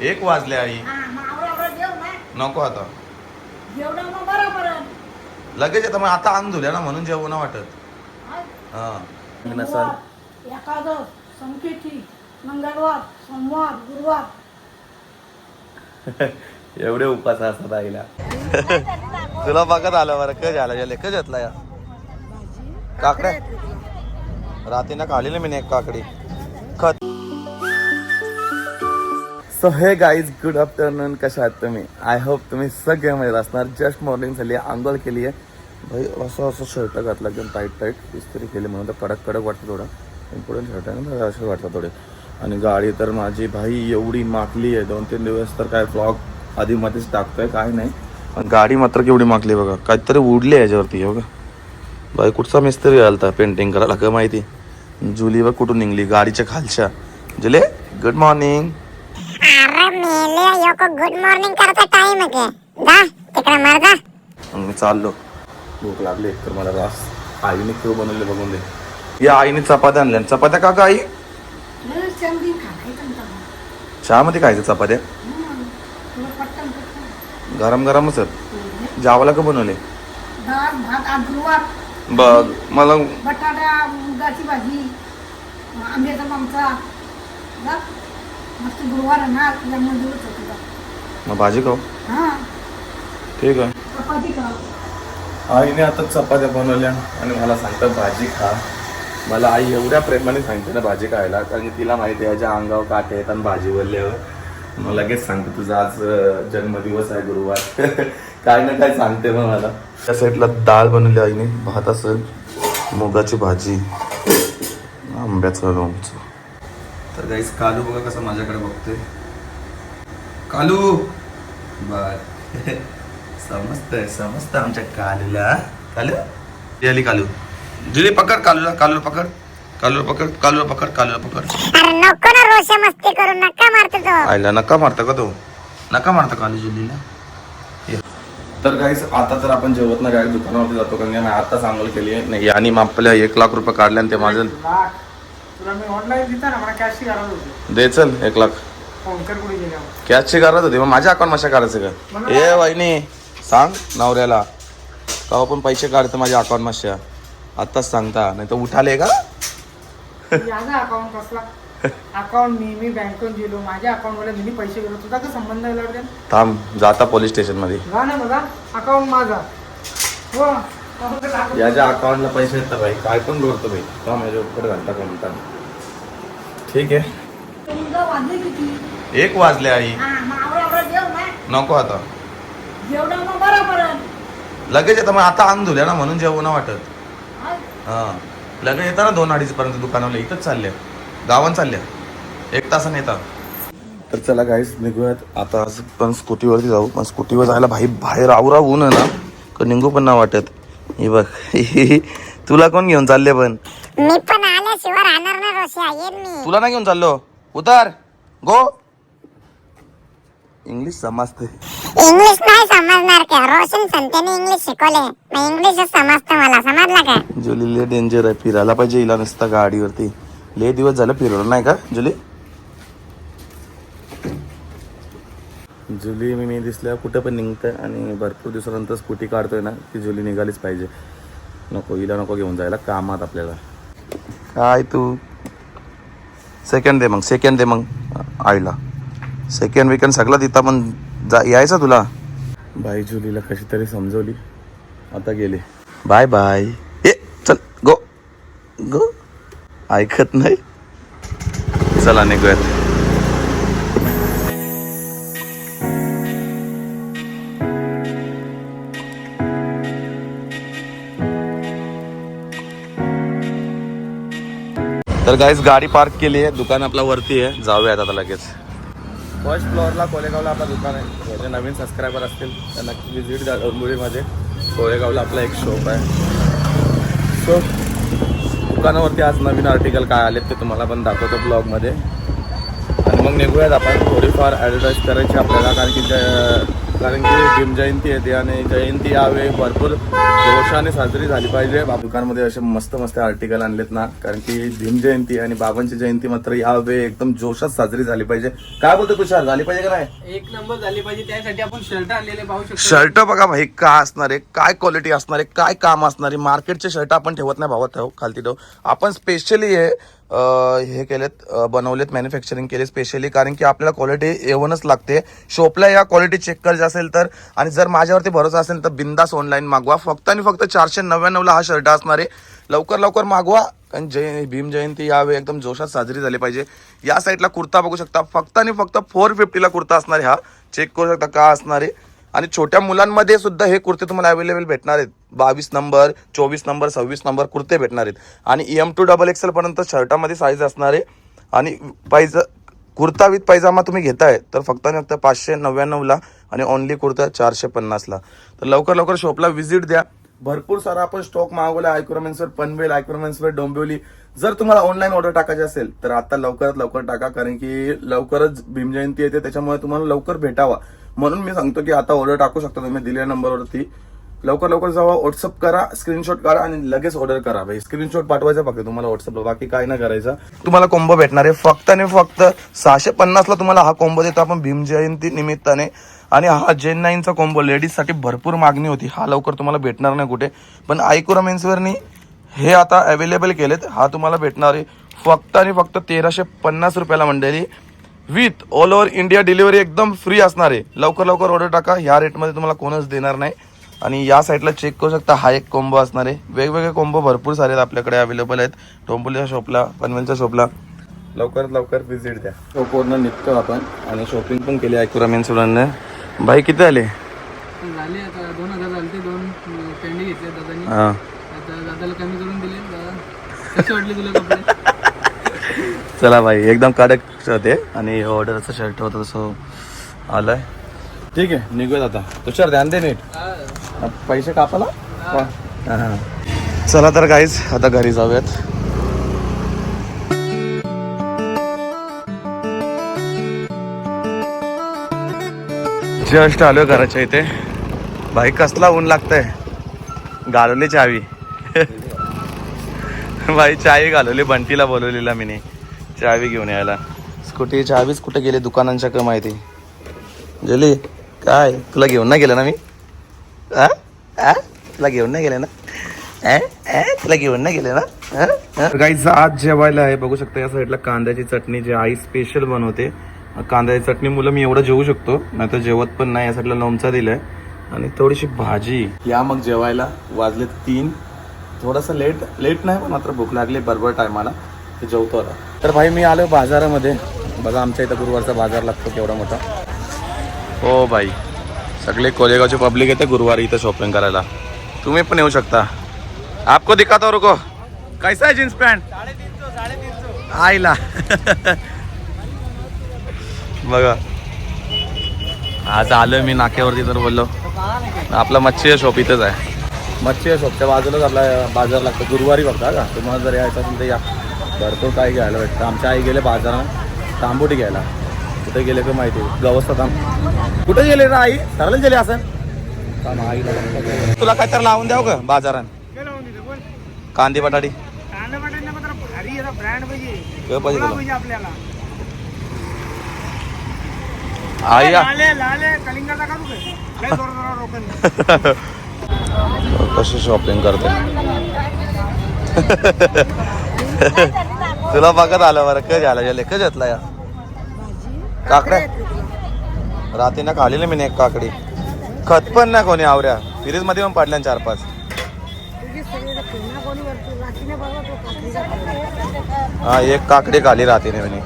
एक वाजले आई. हा, ना. नको आता. लगेच आता मग आता अंग धुल्या ना म्हणून जेवण वाटत. हा. एकादश संकेती मंगळवार सोमवार गुरुवार. एवढे उपास असतात आईला. तुला बघत आलं बरं कधी आलं? गेले कधी घेतला या? काकड्या? रात्रीनं खाली मी एक काकडी. सो हे गाईज गुड आफ्टरनून कशा आहात तुम्ही? आय होप तुम्ही सगळे मजेत असणार. जस्ट मॉर्निंग झाली. आंघोळ केली आहे. भाई असं असं शर्ट घातला एकदम टाईट टाईट इस्त्री केली म्हणून तर कडक कडक वाटतं थोडं. पण पुढे शर्ट आहे ना असं वाटतं थोडे. आणि गाडी तर माझी भाई एवढी माकली आहे. दोन तीन दिवस तर काय ब्लॉग आधी मध्येच टाकतोय काय नाही. पण गाडी मात्र केवढी माकली बघा. काहीतरी उडली आहे याच्यावरती हो का? भाई कुठचा मिस्त्री आलता पेंटिंग करायला का माहिती? जुली बघ कुठून निघली गाडीच्या खालच्या. जुले गुड मॉर्निंग मेले योको गुड मॉर्निंग करता टाइम आहे के जा तिकडे मर जा मग मी चाललो भूक लागली तर मला रास आईने किंवा बनवले बघून दे या आईने चपात्या आणल्या चपात्या का का आई लय चांगली खायचं ना. चहामध्ये खायचं चपात्या हम्म. तुला पटकन पटकन. गरम गरमच आहेत जावाला का बनवले डाळ भात आज गुरुवार बघ मला बटाटा मुगाची भाजी आंब्याचा मामचा जा. मस्त गुरुवार आहे ना तुझ्या मंदिरच होती जा. मग भाजी खाऊ? हा. ठीक आहे. चपाती का आईने आता चपात्या बनवल्या आणि मला सांगतं भाजी खा. मला आई एवढ्या प्रेमाने सांगते ना भाजी खायला. कारण की तिला माहिती आहे याच्या अंगावर काटे येतात भाजी बोलल्यावर मग लगेच सांगते तुझा आज अं, जन्मदिवस आहे गुरुवार. काय ना काय सांगते मग मला. त्या साईडला डाळ बनवली आईने भात असेल मुगाची भाजी आंब्याचं लोणचं. तर गाईस कालू बघा कसं माझ्याकडे बघतोय. कालू! बर समजतंय समजतं आमच्या कालूला. कालू? आली कालू. जुली पकड कालूला कालूला पकड. कालूला पकड कालूला पकड कालूला पकड. अरे नको ना रोषे मस्ती करू नका मारतो तो. आईला नका मारता का तो? नका मारता कालू जुलीला. तर काहीच आता तर आपण जेवत ना काय दुकानावरती जातो कारण आता सांगोल केली नाही आणि मग आपल्या एक लाख रुपये काढले आणि ते माझं तुला मी ऑनलाईन दिता ना मला कॅशची गरज होती. दे चल एक लाख. फोन कर कुठे गेल्यावर कॅशची गरज होती मग माझ्या अकाउंट माशा काढायचं का? ए वहिनी सांग नवऱ्याला. का पण पैसे काढते माझ्या अकाउंट माशा आत्ताच सांगता नाही तर उठाले का? अकाउंट कसला? अकाउंट मी मी बँकेत गेलो माझ्या अकाउंटमध्ये मी पैसे गेलो तुझा का संबंध आहे लावते थांब जाता पोलीस स्टेशनमध्ये. जा ना बघा अकाउंट माझा. हो. याच्या अकाउंटला पैसे येतात भाई काय पण करतो भाई. थांब याच्या उपकडे घालता का म्हणता ठीक आहे? एक वाजले आई. ना. नको आता. लगेच येतं मग आता अंग धुल्या ना म्हणून जेवण वाटत. हा. लगेच येतं ना दोन अडीच पर्यंत दुकानावले इथंच चालल्या. गावात चालल्या. एक तासाने येतात. तर चला काहीच निघूयात. आता पण स्कूटीवरती जाऊ. पण स्कूटीवर जायला भाई बाहेर आवरा ऊन आहे ना का निघू पण नाही वाटत. हे बघ. तुला कोण घेऊन चालले पण? मी पण आल्याशिवाय राहणार ना रोषे येईल मी. तुला नाही घेऊन चाललो. उतार. गो इंग्लिश समजते इंग्लिश नाही समजणार का? रोशन संत्याने इंग्लिश शिकवले. मग इंग्लिशच समजतं मला. समजलं का? जुली लय डेंजर आहे फिरायला पाहिजे हिला नुसतं गाडीवरती. लय दिवस झालं फिरवलं नाही का जुली? जुली मी मी दिसल्या कुठं पण निघतंय आणि भरपूर दिवसानंतर स्कूटी काढतोय ना ती जुली निघालीच पाहिजे. नको हिला नको घेऊन जायला कामात आपल्याला. काय तू? सेकंड दे मग सेकंड दे मग आईला. सेकंड विकंड सगळं तिथं पण जा यायचं तुला? बाई जुलीला कशी तरी समजवली. आता गेले. बाय बाय ए चल गो गो ऐकत नाही. चला निघूयात. तर गाईज गाडी पार्क केली आहे. दुकान आपला वरती आहे. जाऊयात आता लगेच. फर्स्ट फ्लोअरला कोलेगावला आपलं दुकान आहे. जे नवीन सबस्क्रायबर असतील तर नक्की व्हिजिट द्या डोंबिवलीमध्ये कोलेगावला आपला एक शॉप आहे. सो दुकानावरती आज नवीन आर्टिकल काय आलेत ते तुम्हाला पण दाखवतो ब्लॉगमध्ये आणि मग निघूयात आपण. थोडीफार ॲडव्हर्टाईज करायची आपल्याला कारण की कारण की भीम जयंती येते आणि जयंती यावेळी भरपूर जोशाने साजरी झाली पाहिजे. बा- दुकानमध्ये असे मस्त मस्त आर्टिकल आणलेत ना. कारण की भीम जयंती आणि बाबांची जयंती मात्र यावेळी एकदम जोशात साजरी झाली पाहिजे. काय बोलतो तुषार झाली पाहिजे का नाही? एक नंबर झाली पाहिजे त्यासाठी आपण शर्ट आणलेले पाहू शकतो. शर्ट बघा भाई काय असणार आहे? काय क्वालिटी असणार आहे? काय काम असणार आहे? मार्केटचे शर्ट आपण ठेवत नाही भावात ठेव खालती ठेव. आपण स्पेशली हे हे केलेत बनवलेत मॅन्युफॅक्चरिंग केले स्पेशली कारण की आपल्याला क्वालिटी येऊनच लागते. शॉपला या क्वालिटी चेक करायची असेल तर आणि जर माझ्यावरती भरोसा असेल तर बिंदास ऑनलाईन मागवा. फक्त आणि फक्त चारशे नव्याण्णवला हा शर्ट असणार आहे. लवकर लवकर मागवा. कारण जय भीम जयंती यावेळी एकदम जोशात साजरी झाली पाहिजे. या साईडला कुर्ता बघू शकता. फक्त आणि फक्त फोर फिफ्टीला कुर्ता असणार आहे हा. चेक करू शकता का असणार आहे. आणि छोट्या मुलांमध्ये सुद्धा हे कुर्ते तुम्हाला अवेलेबल भेटणार आहेत. बावीस नंबर चोवीस नंबर सव्वीस नंबर कुर्ते भेटणार आहेत. आणि एम टू डबल एक्सेल पर्यंत शर्टामध्ये साईज असणार आहे आणि पायज कुर्ता विथ पायजामा तुम्ही घेताय तर फक्त आणि फक्त पाचशे नव्याण्णवला आणि ओनली कुर्ता चारशे पन्नासला. तर लवकर लवकर शॉपला व्हिजिट द्या. भरपूर सारा आपण स्टॉक मागवला आयक्रोमेन्सवर पनवेल आयक्रोमेन्सवर डोंबिवली. जर तुम्हाला ऑनलाईन ऑर्डर टाकायची असेल तर आता लवकरात लवकर टाका कारण की लवकरच भीमजयंती येते त्याच्यामुळे तुम्हाला लवकर भेटावा. म्हणून मी सांगतो की आता ऑर्डर टाकू शकता तुम्ही दिलेल्या नंबरवरती लवकर लवकर जावा व्हॉट्सअप करा स्क्रीनशॉट काढा आणि लगेच ऑर्डर करा. भाई स्क्रीनशॉट पाठवायचा फक्त तुम्हाला व्हॉट्सअपला बाकी काय ना करायचं. तुम्हाला कोंबो भेटणार आहे. फक्त आणि फक्त सहाशे पन्नासला तुम्हाला हा कोंबो देतो आपण भीम जयंती निमित्ताने. आणि हा जेन नाईनचा कोंबो लेडीजसाठी भरपूर मागणी होती. हा लवकर तुम्हाला भेटणार नाही कुठे. पण आयकुरा मेन्सवरनी हे आता अवेलेबल केलेत. हा तुम्हाला भेटणार आहे. फक्त आणि फक्त तेराशे पन्नास रुपयाला मंडळी. With all over India delivery एकदम फ्री असणार आहे. लवकर लवकर ऑर्डर टाका. ह्या रेटमध्ये तुम्हाला कोणच देणार नाही. आणि या साईडला चेक करू शकता. हा एक कोंबो असणार आहे. वेगवेगळे कोंबो भरपूर सारे आहेत आपल्याकडे अवेलेबल आहेत. टोंबोलीच्या शॉपला पनवेलच्या शॉपला लवकरात लवकर व्हिजिट द्या. शॉपवरनं निघतो आपण. आणि शॉपिंग पण केली आहे मेन्सुरांना भाई किती आले झाले आता दोन हजार झाले ते दोन पेंडी घेतले दादानी. हां. आता दादाला कमी करून दिले दादा कसे वाटले तुला कपडे? चला भाई एकदम कडक होते आणि ऑर्डरचं शर्ट होतं तसं आलंय. ठीक आहे निघूयात आता. तुषार ध्यान दे नीट. पैसे कापाला हा. चला तर काहीच आता घरी जाऊयात. जस्ट आलो घराच्या इथे. भाई कसला ऊन लागतंय? घालवली चावी. भाई चावी घालवली बंटीला बोलवलेला मी चावी घेऊन यायला. स्कूटी चावीच कुठे गेली? दुकानांच्या का माहिती? गेली काय? तुला घेऊन नाही गेलं ना मी? आ? आ? तुला घेऊन नाही गेले ना? तुला घेऊन नाही गेले ना? गाईचं आज जेवायला आहे. बघू शकता या साईडला कांद्याची चटणी जी आई स्पेशल बनवते. कांद्याची चटणी मुलं मी एवढं जेवू शकतो. नाही तर जेवत पण नाही या साईडला लोणचा दिलाय. आणि थोडीशी भाजी. या मग जेवायला वाजले तीन. थोडंसं लेट लेट नाही पण मात्र भूक लागली बरोबर टायमाला. ते जेवतो आता. तर भाई मी आलो बाजारामध्ये. बघा आमच्या इथं गुरुवारचा बाजार लागतो केवढा मोठा. हो भाई सगळे कोलेगावचे पब्लिक येते गुरुवारी इथं शॉपिंग करायला. तुम्ही पण येऊ शकता. आपको दिखाता रुको. कैसा है जीन्स पॅन्ट आईला. बघा. आज आलोय मी नाक्यावरती तर बोललो. आपला मच्छी शॉप इथंच आहे. मच्छी शॉपच्या बाजूलाच आपला बाजार लागतो. गुरुवारी बघता का? तुम्हाला जर यायचं असेल तर या. भरपूर काय घ्यायला भेटतं. आमच्या आई गेले बाजारात. तांबुटी घ्यायला. कुठे गेले का माहिती? गवस्था तांब कुठे गेले ना आई? सरळ गेले असं तुला काय तर लावून द्याव का बाजारात? कांदे बटाटी. कांदा बटाटे मात्र भारी आहे ब्रँड पाहिजे काय पाहिजे तुला पाहिजे आपल्याला आई कशी शॉपिंग करते? तुला बघत आलं बरं कधी आलं याले कधी घेतला या. काकड्या रात्रीनं खाली मी एक काकडी. खत पण नाही कोणी आवऱ्या. फ्रीजमध्ये पण पडल्या चार पाच हा एक काकडी खाली रात्रीने म्हणे.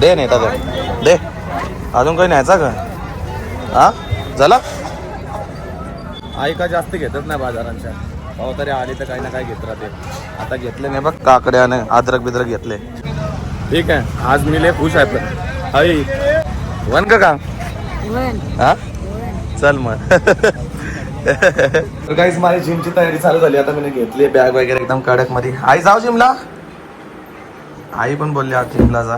दे नेता दे. दे. अजून काही न्यायचा का? हा? झाला? आई का जास्त घेतच नाही बाजारांच्या. भाऊ तरी आली तर काही ना काही घेत राहते. आता घेतले नाही बघ काकड्याने अद्रक बिद्रक घेतले. ठीक आहे आज मी लय खुश आहे पण. आई वन का का? हा? चल मग. तर काहीच माझी जिमची तयारी चालू झाली. आता मी घेतली बॅग वगैरे एकदम कडकमध्ये आई जाऊ जिमला आई पण बोलली आज जिमला जा.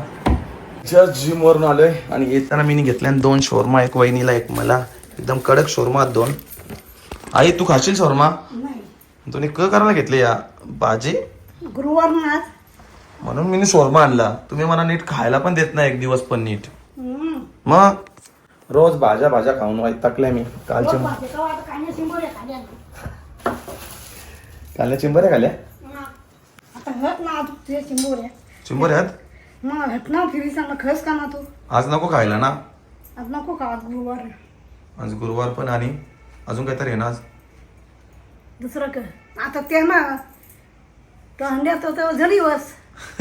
जस्ट जिम वरून आलोय. आणि येताना मी घेतल्या दोन शोरमा एक वहिनीला एक मला. एकदम कडक शोरमा दोन. आई तू खाशील शोरमा? नाही. तुम्ही क करायला घेतली या? भाजी गुरुवार म्हणून मी शोरमा आणला. तुम्ही मला नीट खायला पण देत नाही एक दिवस पण नीट. मग? रोज भाज्या भाज्या खाऊन मी. शिंबोरे खाली आली. कालच्या चिंबऱ्या खाल्या चिंबऱ्या आहेत मग हट ना फिरी सांग खस का ना तू? आज नको खायला ना. आज नको का? आज गुरुवार आहे. आज गुरुवार पण आणि अजून काहीतरी आहे ना आज? दुसरं कर आता ते ना तो अंड्यात तर झाली बस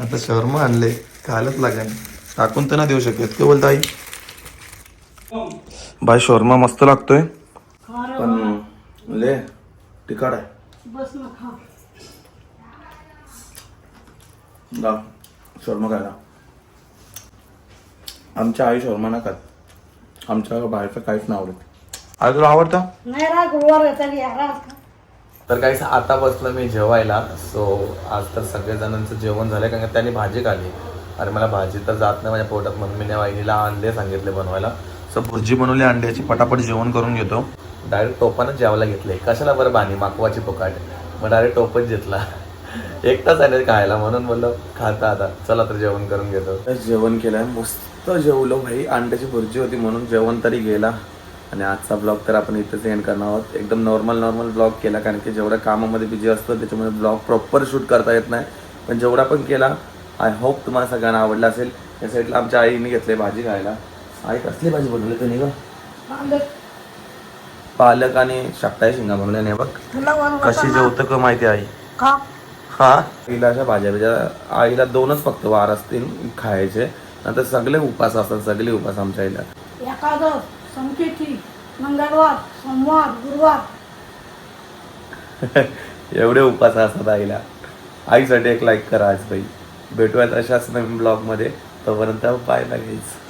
आता शर्मा आणले. खायलाच लागेल. टाकून तर ना देऊ शकत. काय बोलता आई? बाय शोरमा मस्त लागतोय. पण ले तिखट आहे. बस ना खा. गा शोरमा खायला. आमच्या आई शोरमा ना खात आमच्या बाहेरचं काहीच नाही आवडत. आई तुला आवडतं? नाही गुरुवार तरी यार आज खा. तर काही आता बसलो मी जेवायला सो आज तर सगळ्या जणांचं जेवण झालंय कारण का त्यांनी भाजी खाल्ली. आणि मला भाजी तर जात नाही माझ्या पोटात म्हणून मी वहिनीला अंडे सांगितले बनवायला. सो भुर्जी बनवली अंड्याची पटापट जेवण करून घेतो. डायरेक्ट टोपानच जेवायला घेतले कशाला बरं बाणी माकवाची पोकाट मग डायरेक्ट टोपच घेतला. एकटाच आहे खायला म्हणून बोललो खाता आता चला तर जेवण करून घेतो. जेवण केलंय मस्त जेवलो भाई अंड्याची भुर्जी होती म्हणून जेवण तरी गेला. आणि आजचा ब्लॉग तर आपण इथेच एंड करणार आहोत. एकदम नॉर्मल नॉर्मल ब्लॉग केला कारण की जेवढ्या कामामध्ये बिझी असतो त्याच्यामुळे ब्लॉग प्रॉपर शूट करता येत नाही. पण जेवढा पण केला आय होप तुम्हाला सगळ्यांना आवडला असेल. या साईडला आमच्या आईने घेतली भाजी खायला. आई कसली भाजी बनवली तुम्ही का पालक. पालक आणि शाकटाई शिंगा बनवल्या नाही बघ. कशी जेवतं का माहिती आहे आई? हा? आईला अशा भाज्या बिज्या आईला दोनच फक्त वार असतील खायचे. नंतर सगळे उपास असतात सगळे उपास आमच्या आईला. एकादश संकेती मंगळवार सोमवार गुरुवार. एवढे उपास असतात आईला. आईसाठी एक लाईक करा आज बाई. भेटूयात अशाच नवीन ब्लॉगमध्ये तोपर्यंत पाय लागायचं